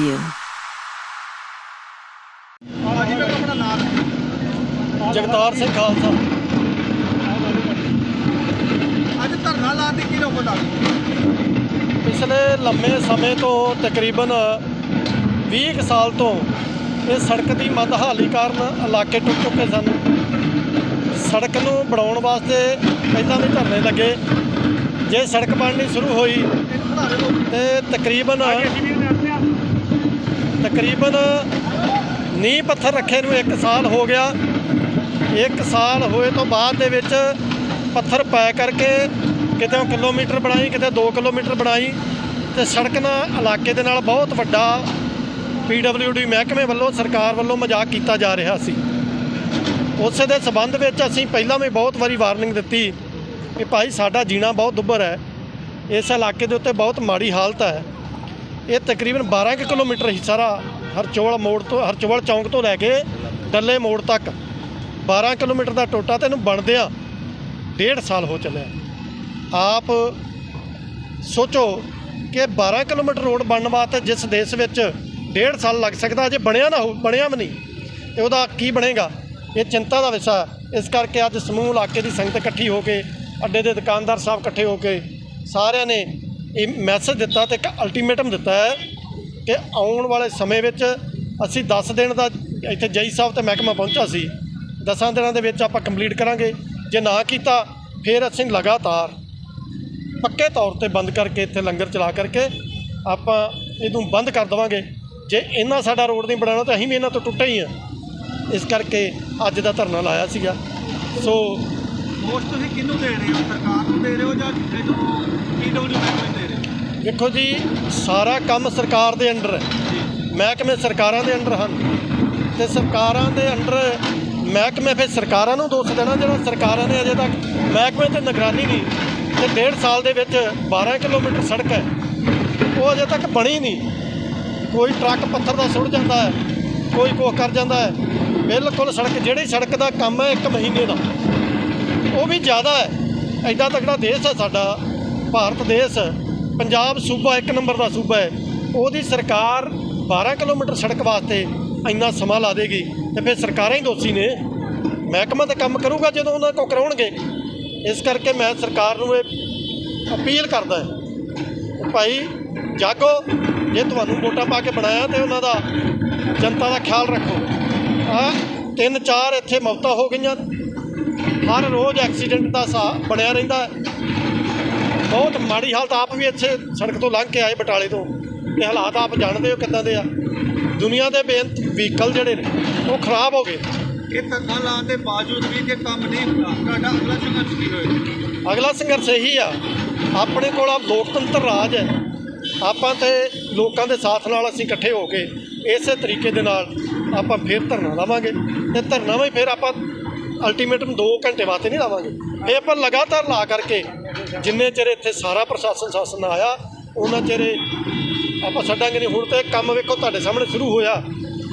you. Jagtar Singh Khalsa. ਅੱਜ ਧਰਨਾ ਲਾਉਣ ਦੀ ਕੀ ਨੌਬਤ ਪਿਛਲੇ ਲੰਮੇ ਸਮੇਂ ਤੋਂ ਤਕਰੀਬਨ 20 ਸਾਲ ਤੋਂ ਇਹ ਸੜਕ ਦੀ ਮੰਦਹਾਲੀ ਕਾਰਨ ਇਲਾਕੇ ਟੁੱਟ ਚੁੱਕੇ ਸਨ। ਸੜਕ ਨੂੰ ਬਣਾਉਣ ਵਾਸਤੇ ਪਹਿਲਾਂ ਵੀ ਧਰਨੇ ਲੱਗੇ। ਜੇ ਸੜਕ ਬਣਨੀ ਸ਼ੁਰੂ ਹੋਈ ਤੇ ਤਕਰੀਬਨ ਤਕਰੀਬਨ ਨੀਂਹ ਪੱਥਰ ਰੱਖੇ ਨੂੰ 1 ਸਾਲ ਹੋ ਗਿਆ। 1 ਸਾਲ ਹੋਏ ਤੋਂ ਬਾਅਦ ਦੇ ਵਿੱਚ ਪੱਥਰ ਪੈ ਕਰਕੇ ਕਿਤੇ ਕਿਲੋਮੀਟਰ ਬਣਾਈ, ਕਿਤੇ 2 ਕਿਲੋਮੀਟਰ ਬਣਾਈ ਤੇ ਸੜਕ ਨਾਲ ਇਲਾਕੇ ਦੇ ਨਾਲ ਬਹੁਤ ਵੱਡਾ ਡੀ ਮਹਿਕਮੇ ਵੱਲੋਂ, ਸਰਕਾਰ ਵੱਲੋਂ ਮਜ਼ਾਕ ਕੀਤਾ ਜਾ ਰਿਹਾ ਸੀ। ਉਸੇ ਦੇ ਸਬੰਧ ਵਿੱਚ ਅਸੀਂ ਪਹਿਲਾਂ ਵੀ ਬਹੁਤ ਵਾਰੀ ਵਾਰਨਿੰਗ ਦਿੱਤੀ ਕਿ ਭਾਈ ਸਾਡਾ ਜੀਣਾ ਬਹੁਤ ਦੁੱਭਰ ਹੈ। ਇਸ ਇਲਾਕੇ ਦੇ ਉੱਤੇ ਬਹੁਤ ਮਾੜੀ ਹਾਲਤ ਹੈ। ਇਹ ਤਕਰੀਬਨ 12 ਕੁ ਕਿਲੋਮੀਟਰ ਹੀ ਸਾਰਾ ਹਰਚੋਲ ਮੋੜ ਤੋਂ ਹਰਚੋਲ ਚੌਂਕ ਤੋਂ ਲੈ ਕੇ ਡੱਲੇ ਮੋੜ ਤੱਕ। 12 ਕਿਲੋਮੀਟਰ ਦਾ ਟੋਟਾ ਤੇ ਇਹਨੂੰ ਬਣਦਿਆਂ ਡੇਢ ਸਾਲ ਹੋ ਚੱਲਿਆ। ਆਪ ਸੋਚੋ ਕਿ 12 ਕਿਲੋਮੀਟਰ ਰੋਡ ਬਣਨ ਵਾਸਤੇ ਜਿਸ ਦੇਸ਼ ਵਿੱਚ ਡੇਢ ਸਾਲ ਲੱਗ ਸਕਦਾ ਅਜੇ ਬਣਿਆ ਨਾ ਹੋ ਬਣਿਆ ਵੀ ਨਹੀਂ, ਤੇ ਉਹਦਾ ਕੀ ਬਣੇਗਾ? ਇਹ ਚਿੰਤਾ ਦਾ ਵਿਸ਼ਾ ਇਸ ਕਰਕੇ ਅੱਜ ਸਮੂਹ ਇਲਾਕੇ ਦੀ ਸੰਗਤ ਇਕੱਠੀ ਹੋ ਕੇ, ਅੱਡੇ ਦੇ ਦੁਕਾਨਦਾਰ ਸਾਹਿਬ ਇਕੱਠੇ ਹੋ ਕੇ ਸਾਰਿਆਂ ਨੇ ਇਹ ਮੈਸੇਜ ਦਿੱਤਾ ਤੇ ਇੱਕ ਅਲਟੀਮੇਟਮ ਦਿੱਤਾ ਹੈ ਕਿ ਆਉਣ ਵਾਲੇ ਸਮੇਂ ਵਿੱਚ ਅਸੀਂ 10 ਦਿਨ ਦਾ ਇੱਥੇ ਜਈ ਸਾਹਿਬ ਤੇ ਮਹਿਕਮਾ ਪਹੁੰਚਾ ਸੀ। 10 ਦਿਨਾਂ ਦੇ ਵਿੱਚ ਆਪਾਂ ਕੰਪਲੀਟ ਕਰਾਂਗੇ। ਜੇ ਨਾ ਕੀਤਾ, ਫਿਰ ਅਸੀਂ ਲਗਾਤਾਰ ਪੱਕੇ ਤੌਰ ਤੇ ਬੰਦ ਕਰਕੇ ਇੱਥੇ ਲੰਗਰ ਚਲਾ ਕਰਕੇ ਆਪਾਂ ਇਹਨੂੰ ਬੰਦ ਕਰ ਦੇਵਾਂਗੇ। ਜੇ ਇਹਨਾਂ ਸਾਡਾ ਰੋਡ ਨਹੀਂ ਬਣਾਉਣਾ ਤਾਂ ਅਸੀਂ ਵੀ ਇਹਨਾਂ ਤੋਂ ਟੁੱਟੇ ਹੀ ਆ ਇਸ ਕਰਕੇ ਅੱਜ ਦਾ ਧਰਨਾ ਲਾਇਆ ਸੀਗਾ। ਸੋ ਦੋਸ਼ ਤੁਸੀਂ ਕਿਹਨੂੰ ਦੇ ਰਹੇ ਹੋ? ਸਰਕਾਰ ਨੂੰ ਦੇ ਰਹੇ ਹੋ ਜਾਂ ਇਹਨੂੰ ਪੀਡਬਲਯੂ ਮਹਿਕਮੇ ਨੂੰ ਦੇ ਰਹੇ ਹੋ? ਦੇਖੋ ਜੀ ਸਾਰਾ ਕੰਮ ਸਰਕਾਰ ਦੇ ਅੰਡਰ ਹੈ। ਮਹਿਕਮੇ ਸਰਕਾਰਾਂ ਦੇ ਅੰਡਰ ਹਨ। ਤੇ ਸਰਕਾਰਾਂ ਦੇ ਅੰਡਰ ਮਹਿਕਮੇ ਫਿਰ ਸਰਕਾਰਾਂ ਨੂੰ ਦੋਸ਼ ਦੇਣਾ ਜਿਹੜਾ ਸਰਕਾਰਾਂ ਨੇ ਅਜੇ ਤੱਕ ਮਹਿਕਮੇ ਤੇ ਨਿਗਰਾਨੀ ਨਹੀਂ। ਤੇ ਡੇਢ ਸਾਲ ਦੇ ਵਿੱਚ 12 ਕਿਲੋਮੀਟਰ ਸੜਕ ਹੈ। ਉਹ ਅਜੇ ਤੱਕ ਬਣੀ ਨਹੀਂ। ਕੋਈ ਟਰੱਕ ਪੱਥਰ ਦਾ ਸੁੱਟ ਜਾਂਦਾ ਹੈ। ਕੋਈ ਕੁਛ ਕਰ ਜਾਂਦਾ ਹੈ। ਬਿਲਕੁਲ ਸੜਕ ਜਿਹੜੀ ਸੜਕ ਦਾ ਕੰਮ ਹੈ ਇੱਕ ਮਹੀਨੇ ਦਾ। ਉਹ ਵੀ ਜ਼ਿਆਦਾ ਹੈ। ਐਡਾ ਤਕੜਾ ਦੇਸ਼ ਹੈ ਸਾਡਾ, ਭਾਰਤ ਦੇਸ਼। ਪੰਜਾਬ ਸੂਬਾ ਇੱਕ ਨੰਬਰ ਦਾ ਸੂਬਾ ਹੈ। ਉਹਦੀ ਸਰਕਾਰ 12 ਕਿਲੋਮੀਟਰ ਸੜਕ ਵਾਸਤੇ ਇੰਨਾ ਸਮਾਂ ਲਾ ਦੇਗੀ ਤੇ ਫਿਰ ਸਰਕਾਰਾਂ ਹੀ ਦੋਸ਼ੀ ਨੇ। ਮਹਿਕਮਾ ਤਾਂ ਕੰਮ ਕਰੂਗਾ ਜਦੋਂ ਉਹਨਾਂ ਕੋ ਕਰਾਉਣਗੇ। ਇਸ ਕਰਕੇ ਮੈਂ ਸਰਕਾਰ ਨੂੰ ਇਹ ਅਪੀਲ ਕਰਦਾ ਭਾਈ ਜਾਗੋ, ਜੇ ਤੁਹਾਨੂੰ ਵੋਟਾਂ ਪਾ ਕੇ ਬਣਾਇਆ ਤੇ ਉਹਨਾਂ ਦਾ ਜਨਤਾ ਦਾ ਖਿਆਲ ਰੱਖੋ। ਆ ਤਿੰਨ ਚਾਰ ਇੱਥੇ ਮੌਤਾਂ ਹੋ ਗਈਆਂ। ਹਰ ਰੋਜ਼ ਐਕਸੀਡੈਂਟ ਦਾ ਸਾ ਬਣਿਆ ਰਹਿੰਦਾ ਬਹੁਤ ਮਾੜੀ ਹਾਲਤ ਆਪ ਵੀ ਇੱਥੇ ਸੜਕ ਤੋਂ ਲੰਘ ਕੇ ਆਏ ਬਟਾਲੇ ਤੋਂ। ਤੇ ਹਾਲਾਤ ਆਪ ਜਾਣਦੇ ਹੋ ਕਿੱਦਾਂ ਦੇ ਆ? ਦੁਨੀਆ ਦੇ ਬੇਅੰਤ ਵਹੀਕਲ ਜਿਹੜੇ ਨੇ ਉਹ ਖਰਾਬ ਹੋ ਗਏ। ਇਹ ਲਾਉਣ ਦੇ ਬਾਵਜੂਦ ਵੀ ਜੇ ਕੰਮ ਨਹੀਂ ਹੁੰਦਾ ਤੁਹਾਡਾ ਅਗਲਾ ਸੰਘਰਸ਼ ਕੀ ਹੋਏਗਾ? ਅਗਲਾ ਸੰਘਰਸ਼ ਇਹੀ ਆ ਆਪਣੇ ਕੋਲ ਆ ਲੋਕਤੰਤਰ ਰਾਜ ਹੈ। ਆਪਾਂ ਤੇ ਲੋਕਾਂ ਦੇ ਸਾਥ ਨਾਲ ਅਸੀਂ ਇਕੱਠੇ ਹੋ ਕੇ ਇਸੇ ਤਰੀਕੇ ਦੇ ਨਾਲ ਆਪਾਂ ਫੇਰ ਧਰਨਾ ਲਾਵਾਂਗੇ। ਤੇ ਧਰਨਾ ਵੀ ਫਿਰ ਆਪਾਂ ਅਲਟੀਮੇਟਮ 2 ਘੰਟੇ ਵਾਸਤੇ ਨਹੀਂ ਲਾਵਾਂਗੇ। ਇਹ ਆਪਾਂ ਲਗਾਤਾਰ ਲਾ ਕਰਕੇ ਜਿੰਨੇ ਚਿਰ ਇੱਥੇ ਸਾਰਾ ਪ੍ਰਸ਼ਾਸਨ ਸ਼ਾਸਨ ਆਇਆ, ਉਹਨਾਂ ਚਿਰ ਆਪਾਂ ਛੱਡਾਂਗੇ ਨਹੀਂ। ਹੁਣ ਤੇ ਕੰਮ ਵੇਖੋ ਤੁਹਾਡੇ ਸਾਹਮਣੇ ਸ਼ੁਰੂ ਹੋਇਆ।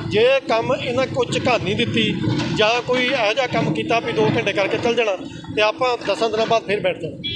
ਜੇ ਕੰਮ ਇਹਨਾਂ ਕੋਈ ਝਕਾਨ ਨਹੀਂ ਦਿੱਤੀ ਜਾਂ ਕੋਈ ਇਹੋ ਜਿਹਾ ਕੰਮ ਕੀਤਾ ਵੀ 2 ਘੰਟੇ ਕਰਕੇ ਚੱਲ ਜਾਣਾ, ਤੇ ਆਪਾਂ 10 ਦਿਨਾਂ ਬਾਅਦ ਫਿਰ ਬੈਠ ਜਾਣਾ।